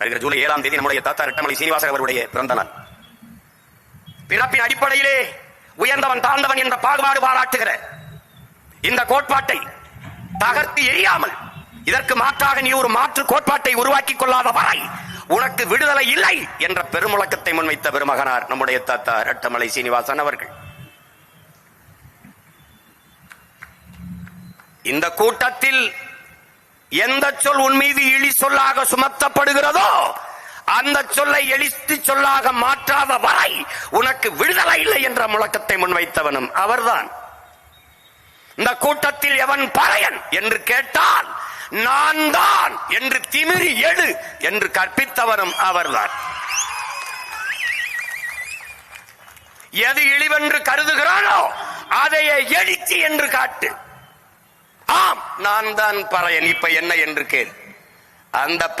வருகிற ஜூலை ஏழாம் தேதி நம்முடைய தாத்தா ரெட்டமலை சீனிவாசன் அவருடைய பிறந்த நாள் பிறப்பின் அடிப்படையிலே உயர்ந்தவன் தாழ்ந்தவன் என்ற பாகுபாடு பாராட்டுகிற இந்த கோட்பாட்டை தகர்த்து எரியாமல் இதற்கு மாற்றாக நீ ஒரு மாற்று கோட்பாட்டை உருவாக்கி கொள்ளாத வரை உனக்கு விடுதலை இல்லை என்ற பெருமுழக்கத்தை முன்வைத்த பெருமகனார் நம்முடைய தாத்தா ரெட்டமலை சீனிவாசன் அவர்கள். இந்த கூட்டத்தில் எந்த சொல் உன் மீது இழி சொல்லாக சுமத்தப்படுகிறதோ அந்த சொல்லை எழுத்து சொல்லாக மாற்றாத வரை உனக்கு விடுதலை இல்லை என்ற முழக்கத்தை முன்வைத்தவனும் அவர்தான். இந்த கூட்டத்தில் எவன் பறையன் என்று கேட்டால் நான் தான் என்று திமிரி எழு என்று கற்பித்தவனும் அவர்தான். எது இழிவென்று கருதுகிறானோ அதையே எழுச்சி என்று காட்டு. நான் தான் பறையன். இப்ப என்ன என்று கேள். அந்த